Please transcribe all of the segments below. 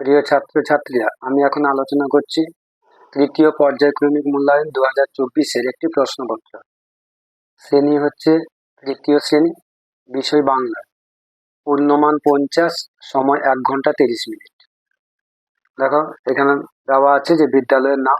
প্রিয় ছাত্রছাত্রীরা, আমি এখন আলোচনা করছি তৃতীয় পর্যায়ক্রমিক মূল্যায়ন দু হাজার চব্বিশের একটি প্রশ্নপত্র। শ্রেণি হচ্ছে তৃতীয় শ্রেণি, বিষয় বাংলা। পূর্ণমান পঞ্চাশ সময় এক ঘণ্টা তিরিশ মিনিট। দেখো, এখানে দেওয়া আছে যে বিদ্যালয়ের নাম,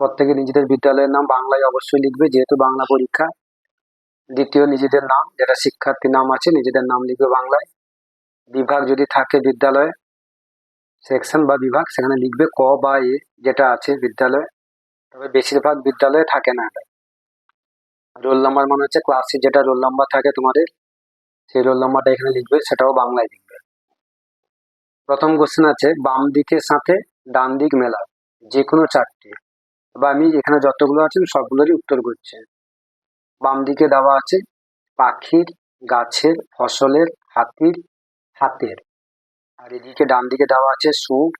প্রত্যেকে নিজেদের বিদ্যালয়ের নাম বাংলায় অবশ্যই লিখবে, যেহেতু বাংলা পরীক্ষা। দ্বিতীয় নিজেদের নাম, যেটা শিক্ষার্থী নাম আছে, নিজেদের নাম লিখবে বাংলায়। বিভাগ যদি থাকে বিদ্যালয়ে সেকশন বা বিভাগ, সেখানে লিখবে ক বা এ যেটা আছে বিদ্যালয়ে। তবে বেশিরভাগ বিদ্যালয়ে থাকে না এটা। রোল নাম্বার মানে হচ্ছে ক্লাসে যেটা রোল নাম্বার থাকে তোমাদের, সেই রোল নাম্বারটা এখানে লিখবে, সেটাও বাংলায় লিখবে। প্রথম কোশ্চেন আছে, বাম দিকের সাথে ডান দিক মেলা যে কোনো চারটি। বা আমি এখানে যতগুলো আছেন সবগুলোরই উত্তর করছি। বাম দিকে দেওয়া আছে, পাখির, গাছের, ফসলের, হাতির, হাতের। আর এদিকে ডান দিকে দেওয়া আছে সুর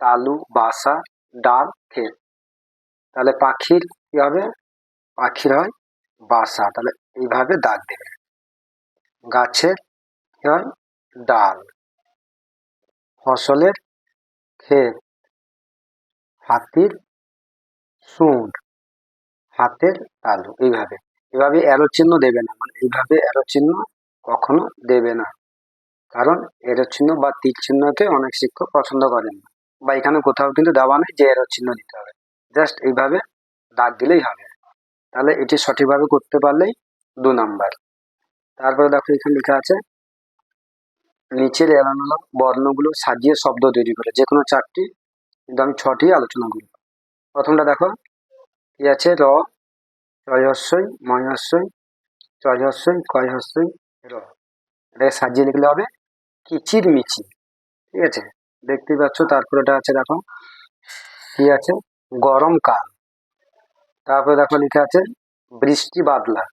তালু, বাসা, ডাল ক্ষেত তাহলে পাখির কি হবে? পাখির হয় বাসা। তাহলে এইভাবে দাগ দেবে। গাছের কি হয়? ডাল। ফসলের ক্ষেত। হাতির সুর হাতের তালু। এইভাবে। এভাবে অ্যারো চিহ্ন দেবে না। মানে এইভাবে অ্যারো চিহ্ন কখনো দেবে না। কারণ এরো চিহ্ন বা তীর চিহ্নকে অনেক শিক্ষক পছন্দ করেন না। বা এখানে কোথাও কিন্তু দেওয়া নেই যে এরো চিহ্ন দিতে হবে। জাস্ট এইভাবে দাগ দিলেই হবে। তাহলে এটি সঠিকভাবে করতে পারলেই দু নাম্বার। তারপরে দেখো এখানে লেখা আছে, নিচের এলানো বর্ণগুলো সাজিয়ে শব্দ তৈরি করে। যে কোনো চারটি, কিন্তু আমি ছটি আলোচনা করব। প্রথমটা দেখো, কি আছে? র ছয় হস্যই ময় হস্যই ছয় হস্যই কয় হস্যই র। এটাকে সাজিয়ে লিখলে হবে কিচির মিচি ঠিক আছে? দেখতে পাচ্ছ, তারপরে এটা আছে দেখো, কি আছে? গরমকাল তারপরে দেখো লেখা আছে, বৃষ্টি বাদলা।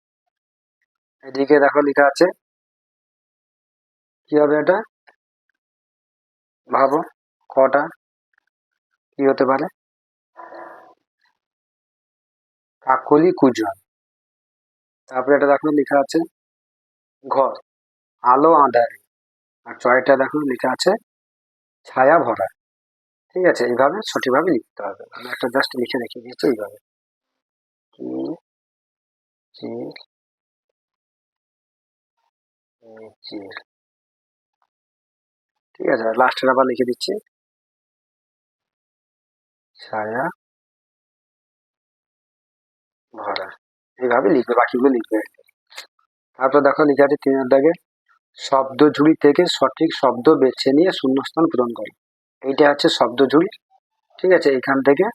এদিকে দেখো লেখা আছে, কি হবে এটা? ভাবো, কটা? কি হতে পারে? কাকলি কুজন। তারপরে এটা দেখো লেখা আছে, ঘর। আলো আঁধারে। আর ছয়টা দেখো, লেখা আছে, ছায়া ভরা। ঠিক আছে, এইভাবে সঠিকভাবে লিখতে হবে। আমি একটা জাস্ট লিখে রেখে দিয়েছি এইভাবে। ঠিক আছে লাস্টের আবার লিখে দিচ্ছি। ছায়া ভরা। এইভাবে লিখবে, বাকিগুলো লিখবে। তারপর দেখো, লেখা আছে তিনের দাগে শব্দ ঝুড়ি থেকে সঠিক শব্দ বেছে নিয়ে শূন্যস্থান পূরণ করে। এইটা হচ্ছে শব্দ ঝুড়ি ঠিক আছে? এখান থেকে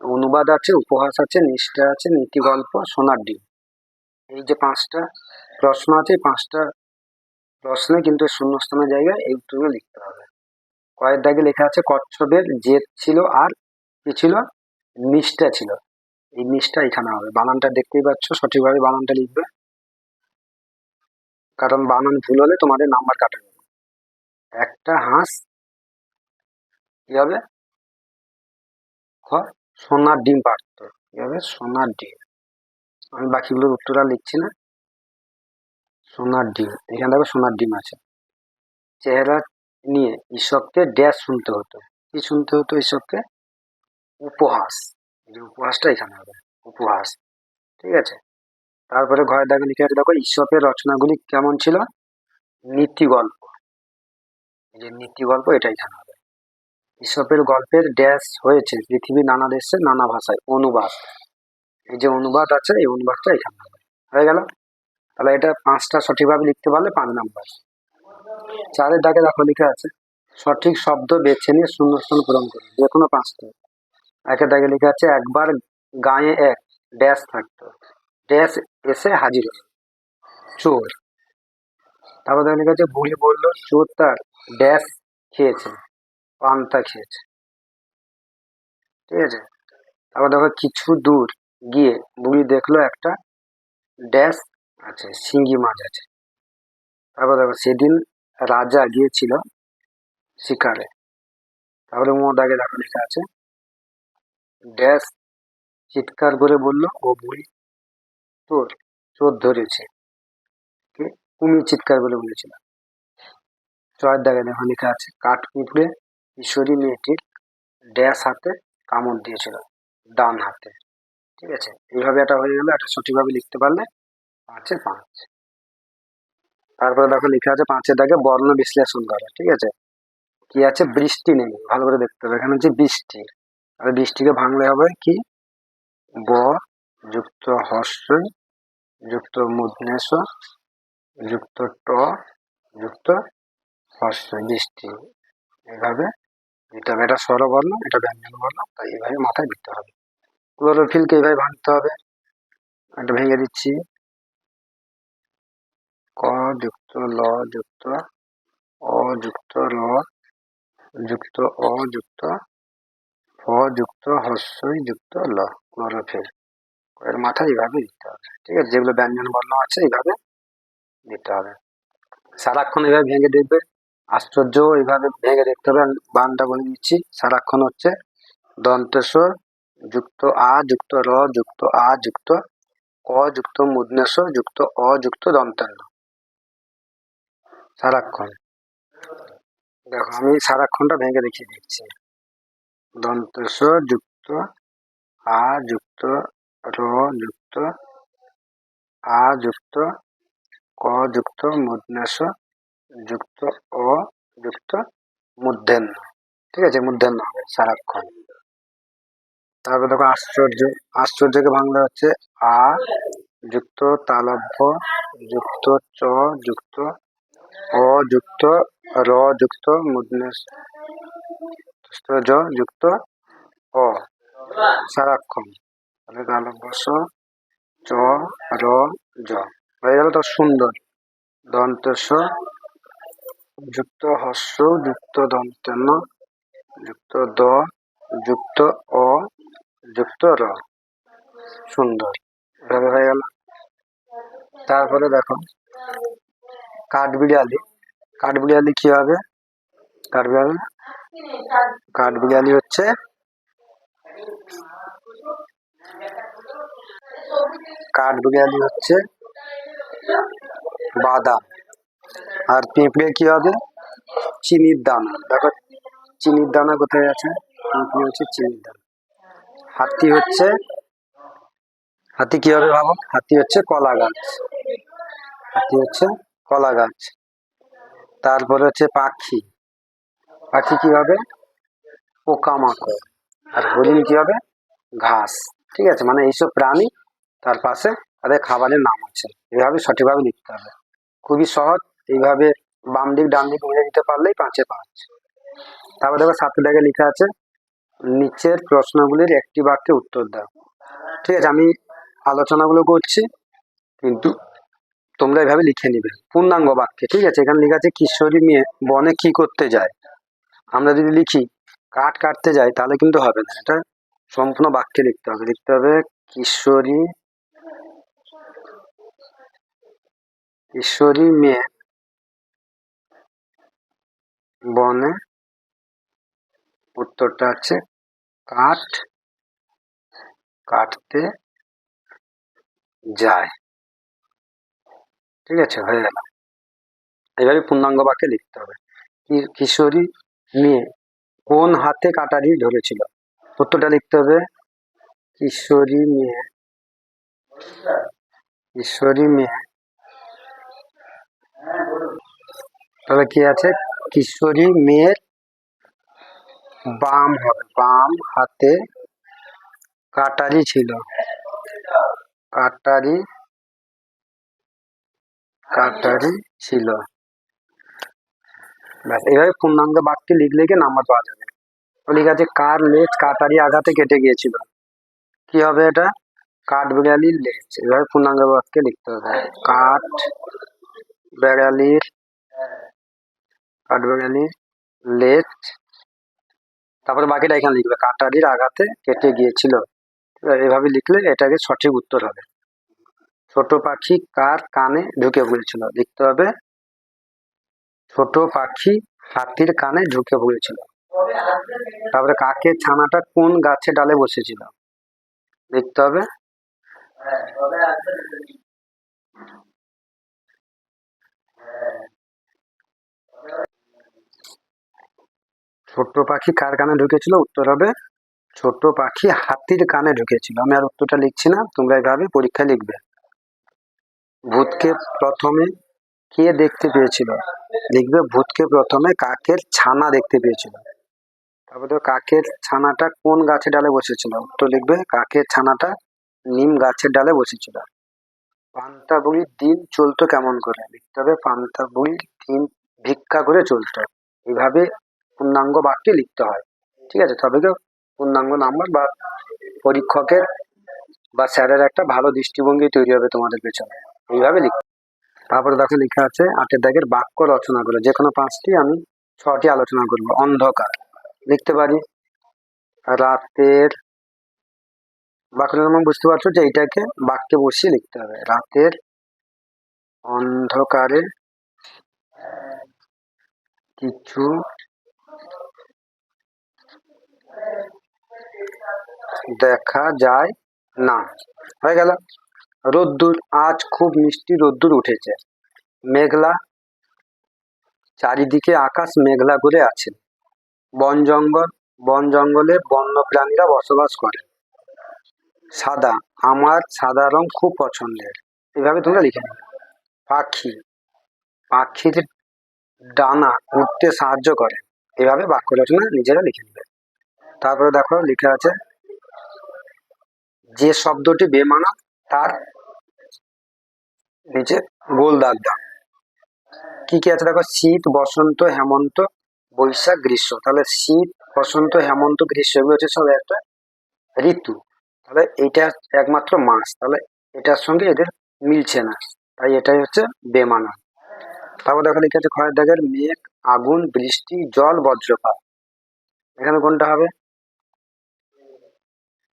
অনুবাদ আছে, উপহাস আছে, নিষ্ঠা আছে, নীতি গল্প, সোনার ডিম। এই যে পাঁচটা প্রশ্ন আছে পাঁচটা প্রশ্নে কিন্তু শূন্যস্থানের জায়গায় এই উত্তরগুলো লিখতে হবে। কয়েক দাগে লেখা আছে, কচ্ছপের জেদ ছিল আর কি ছিল? নিষ্ঠা ছিল। এই নিষ্ঠা এখানে হবে। বানানটা দেখতেই পাচ্ছ, সঠিকভাবে বানানটা লিখবে। কারণ বানান ভুল হলে তোমাদের নাম্বার কাটা যাবে। একটা হাঁস, কি হবে? খ, সোনার ডিম পারত কি হবে? সোনার ডিম। আমি বাকিগুলোর উত্তর আর লিখছি না। সোনার ডিম। এখানে দেখো সোনার ডিম আছে। চেহারা নিয়ে ঈশ্বরকে ড্যাশ শুনতে হতো। কি শুনতে হতো ঈশ্বরকে উপহাস। এই উপহাসটা এখানে হবে। উপহাস। ঠিক আছে? তারপরে ঘরের দাগে লিখে আছে, দেখো ঈশ্বরের রচনাগুলি কেমন ছিল? নীতি গল্প। এই যে নীতি গল্প, এটা এখানে হবে। ঈশ্বরের গল্পের ড্যাশ হয়েছে পৃথিবীর নানা দেশে নানা ভাষায়, অনুবাদ। এই যে অনুবাদ আছে, এই অনুবাদটা এখানে হয়ে গেল? তাহলে এটা পাঁচটা সঠিকভাবে লিখতে পারলে পাঁচ নাম্বার। চারের দাগে দেখো, লিখে আছে, সঠিক শব্দ বেছে নিয়ে শূন্যস্থান পূরণ করুন যে কোনো পাঁচটা। একের দাগে লিখে আছে, একবার গায়ে এক, ড্যাশ থাকতো। ড্যাশ এসে হাজির হলো। চোর। তারপর দেখা লেখা আছে বলল, চোর তার ড্যাশ খেয়েছে, পান্তা খেয়েছে। ঠিক আছে? তারপর দেখো কিছু দূর গিয়ে বুড়ি দেখল একটা ড্যাশ আছে শিঙ্গি মাছ আছে। তারপর দেখো সেদিন রাজা গিয়েছিল শিকারে। তারপরে মোট আগে দেখো লেখা আছে, ড্যাশ চিৎকার করে বলল, ও বুড়ি তোর চোর ধরেছে। কুমির চিৎকার বলে বলেছিল। ছয়ের দাগে দেখো লেখা আছে, কাঠ পিঁপড়ে কিশোরী মেয়েটির ড্যাশ হাতে কামড় দিয়েছিল, ডান হাতে। ঠিক আছে? এইভাবে এটা হয়ে গেলে এটা সঠিকভাবে লিখতে পারলে পাঁচে পাঁচ। তারপরে দেখো লেখা আছে পাঁচের দাগে বর্ণ বিশ্লেষণ করো, ঠিক আছে? কি আছে? বৃষ্টি নেই ভালো করে দেখতে হবে। এখানে হচ্ছে বৃষ্টি। আর বৃষ্টিকে ভাঙলে হবে কি? ব যুক্ত হর্ষই যুক্ত মুদনেশ যুক্ত ট যুক্ত হর্ষই দৃষ্টি এইভাবে দিতে হবে এটা স্বরবর্ণ এটা ব্যঞ্জন বর্ণ তাই এইভাবে মাথায় দিতে হবে। ক্লোরোফিলকে এইভাবে ভাঙতে হবে। এটা ভেঙে দিচ্ছি। ক যুক্ত, ল যুক্ত, অ যুক্ত, র যুক্ত, অ যুক্ত, ফ যুক্ত হর্ষই যুক্ত, ল। ক্লোরোফিল। এর মাথায় এইভাবে দিতে হবে। ঠিক আছে? যেগুলো ব্যঞ্জন বর্ণ আছে এইভাবে দিতে হবে। সারাক্ষণ এইভাবে ভেঙে দেখবে। আশ্চর্য, এইভাবে ভেঙে দেখতে হবে। বানটা বলে দিচ্ছি, সারাক্ষণ হচ্ছে দন্তেশ্বর যুক্ত আ, যুক্ত র, যুক্ত আ, যুক্ত অ যুক্ত মুদনেশ যুক্ত অ, যুক্ত সারাক্ষণ। দেখো, আমি সারাক্ষণটা ভেঙে দেখিয়ে দিচ্ছি। দন্তেশ যুক্ত আ, যুক্ত র যুক্ত, আ যুক্ত, ক যুক্ত যুক্ত, অ যুক্ত মূর্ধন্য ঠিক আছে মূর্ধন্য হবে সারাক্ষণ। তারপর দেখো আশ্চর্য, আশ্চর্যকে বাংলা হচ্ছে আ, যুক্ত, তালব্য, যুক্ত, চ, যুক্ত, অ যুক্ত, র যুক্ত জ যুক্ত, অ। সারাক্ষণ। তাহলে তালব্য স চ র, জ। হয়ে গেল তো সুন্দর। দন্তস্ব যুক্ত হস্য, যুক্ত দন্তন্য যুক্ত দ, যুক্ত অ, যুক্ত র। সুন্দর। এভাবে হয়ে গেল। তারপরে দেখো, কাঠবিড়ালি। কাঠবিড়ালি কি হবে? কাঠবিড়ালি? কাঠবিড়ালি হচ্ছে কাঠবিড়ালি হচ্ছে বাদাম। আর পিঁপড়ে কি হবে? চিনির দানা। দেখো, চিনির দানা কোথায় আছে? পিঁপড়ে হচ্ছে চিনির দানা। হাতি হচ্ছে, হাতি কি হবে ভাবো? হাতি হচ্ছে কলা গাছ। হাতি হচ্ছে কলা গাছ। তারপরে হচ্ছে পাখি। পাখি কি হবে? পোকামাকড়। আর হরিণ কি হবে? ঘাস। ঠিক আছে মানে এইসব প্রাণী তার পাশে তাদের খাবারের নাম আছে। এইভাবে সঠিকভাবে লিখতে হবে। খুবই সহজ, এইভাবে বাম দিক, ডান দিক মিলে দিতে পারলেই পাঁচে পাঁচ। তারপর দেখো সাথে দেখে লেখা আছে, নিচের প্রশ্নগুলির একটি বাক্যে উত্তর দাও। ঠিক আছে, আমি আলোচনাগুলো করছি, কিন্তু তোমরা এভাবে লিখে নিবে। পূর্ণাঙ্গ বাক্যে, ঠিক আছে? এখানে লেখা আছে, কিশোরী মেয়ে বনে কি করতে যায়? আমরা যদি লিখি, কাঠ কাটতে যাই তাহলে কিন্তু হবে না। এটা সম্পূর্ণ বাক্যে লিখতে হবে। লিখতে হবে, কিশোরী কিশোরী মেয়ে বনে উত্তরটা আছে, কাঠ কাটতে যায়। ঠিক আছে, হয়ে গেল। এভাবে পূর্ণাঙ্গ বাক্যে লিখতে হবে। কিশোরী মেয়ে কোন হাতে কাটারি ধরেছিল? উত্তরটা লিখতে হবে, কিশোরী মেয়ে কিশোরী মেয়ে। তবে কি আছে? কিশোরী মেয়ের বাম হবে বাম হাতে কাটারি ছিল। কাটারি কাটারি ছিল। ব্যাস এইভাবে পূর্ণাঙ্গ বাক্যে লিখলে কি নাম্বার পাওয়া যাবে? লেখা আছে, কার লেজ কাটারি আঘাতে কেটে গিয়েছিল? কি হবে এটা? কাঠ বিড়ালির লেজ এভাবে পূর্ণাঙ্গ বাক্যে লিখতে হবে। কাঠ বেড়ালির কাঠ বেড়ালির লেজ। তারপরে বাকিটা এখানে লিখবে। কাটারির আঘাতে কেটে গিয়েছিল। এভাবে লিখলে এটাকে সঠিক উত্তর হবে। ছোট পাখি কার কানে ঢুকে পড়েছিল? লিখতে হবে, ছোট পাখি হাতির কানে ঢুকে পড়েছিল। তারপরে কাকের ছানাটা কোন গাছে ডালে বসেছিল? লিখতে হবে ছোট্ট পাখি কার কানে ঢুকেছিল? উত্তর হবে ছোট পাখি হাতির কানে ঢুকেছিল। আমি আর উত্তরটা লিখছি না, তোমরা এভাবে পরীক্ষা লিখবে। ভূতকে প্রথমে কে দেখতে পেয়েছিল? লিখবে, ভূতকে প্রথমে কাকের ছানা দেখতে পেয়েছিল। তারপরে দেখো, কাকের ছানাটা কোন গাছের ডালে বসেছিল? উত্তর লিখবে, কাকের ছানাটা নিম গাছের ডালে বসেছিল পান্তা বুড়ির দিন চলতো কেমন করে? লিখতে হবে পান্তা বুড়ির দিন ভিক্ষা করে চলতো। এইভাবে পূর্ণাঙ্গ বাক্যে লিখতে হয়। ঠিক আছে? তবে কেউ পূর্ণাঙ্গ নাম্বার বা পরীক্ষকের বা স্যারের একটা ভালো দৃষ্টিভঙ্গি তৈরি হবে তোমাদের পেছনে। এইভাবে লিখ তারপরে দেখো লেখা আছে, আটের দাগের বাক্য রচনা করে। যে কোনো পাঁচটি আমি ছটি আলোচনা করব। অন্ধকার। লিখতে পারি? রাতের বাক্যটা তোমরা বুঝতে পারছ যে এইটাকে বাক্যে বসিয়ে লিখতে হবে। রাতের অন্ধকারে কিছু দেখা যায় না। হয়ে গেল। রোদ্দুর, আজ খুব মিষ্টি রোদ্দুর উঠেছে। মেঘলা, চারিদিকে আকাশ মেঘলা করে আছে। বন জঙ্গল, বন জঙ্গলে বন্য প্রাণীরা বসবাস করে। সাদা। আমার সাদা রং খুব পছন্দের। এভাবে তোমরা লিখে নেবে পাখি। পাখির ডানা উঠতে সাহায্য করে। এভাবে বাক্য রচনা নিজেরা লিখে নেবে। তারপরে দেখো লেখা আছে, যে শব্দটি বেমানা তার নিচে গোল দাগ দাও। কি কি আছে দেখো? শীত, বসন্ত, হেমন্ত, বৈশাখ, গ্রীষ্ম। তাহলে শীত, বসন্ত, হেমন্ত, গ্রীষ্ম, এগুলো হচ্ছে সব একটা ঋতু। তাহলে এইটা একমাত্র মাস তাহলে এটার সঙ্গে এদের মিলছে না। তাই এটাই হচ্ছে বেমানা তারপর দেখো, লিখে আছে, খয়ের দাগের মেঘ, আগুন, বৃষ্টি, জল, বজ্রপাত। এখানে কোনটা হবে?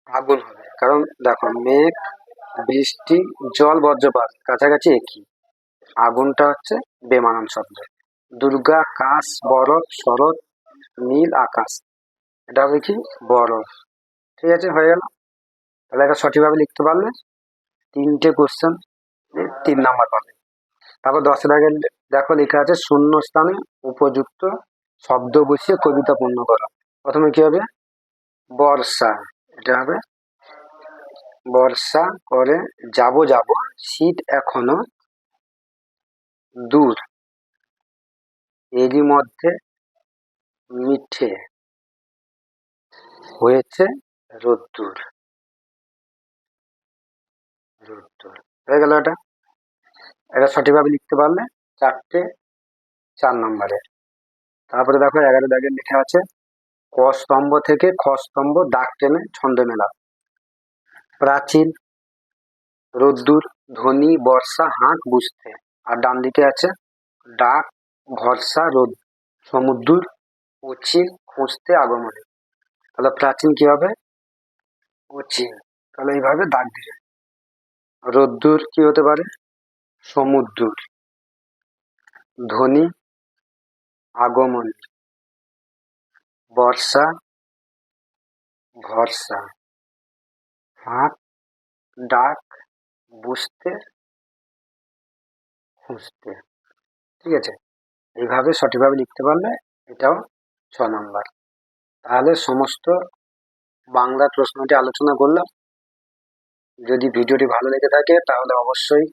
আগুন হবে। কারণ দেখো, মেঘ, বৃষ্টি, জল, বজ্রপাত কাছাকাছি একই। আগুনটা হচ্ছে বেমানান শব্দ। দুর্গা, কাশ, বরফ, শরৎ, নীল, আকাশ। এটা হবে কি? বরফ। ঠিক আছে, হয়ে গেল। তাহলে এটা সঠিকভাবে লিখতে পারলে তিনটে কোশ্চেন তিন নাম্বার পাবে। তারপর দশের আগে দেখো লেখা আছে, শূন্য স্থানে উপযুক্ত শব্দ বসিয়ে কবিতা পূর্ণ করো। প্রথমে কি হবে? বর্ষা। এটা হবে, বর্ষা করে যাব যাব, শীত এখনও দূর, এরই মধ্যে মিঠে হয়েছে রোদ্দুর। রোদ্দুর হয়ে গেল এটা। এটা সঠিকভাবে লিখতে পারলে চারটে চার নম্বরে। তারপরে দেখো এগারো দাগের লেখা আছে, ক স্তম্ভ থেকে খ স্তম্ভ দাগ টেনে ছন্দ মেলা। প্রাচীন, রোদ্দুর, ধ্বনি, বর্ষা হাঁক বুঝতে আর ডান দিকে আছে, ডাক, ভরসা, রোদ সমুদ্র উচি খুঁজতে, আগমনে। তাহলে প্রাচীন কি হবে? তাহলে এইভাবে দাগ দিবে রোদ্দুর কি হতে পারে? সমুদ্র ধ্বনি আগমন। বর্ষা, ভরসা। হাঁক ডাক, বুঝতে, খুঁজতে। ঠিক আছে? এইভাবে সঠিকভাবে লিখতে পারলে এটাও ছ নম্বর। তাহলে সমস্ত বাংলা প্রশ্নটি আলোচনা করলাম। যদি ভিডিওটি ভালো লেগে থাকে, তাহলে অবশ্যই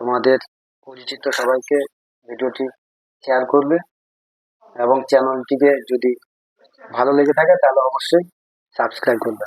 তোমাদের পরিচিত সবাইকে ভিডিওটি শেয়ার করবে এবং চ্যানেলটিকে যদি ভালো লেগে থাকে, তাহলে অবশ্যই সাবস্ক্রাইব করবে।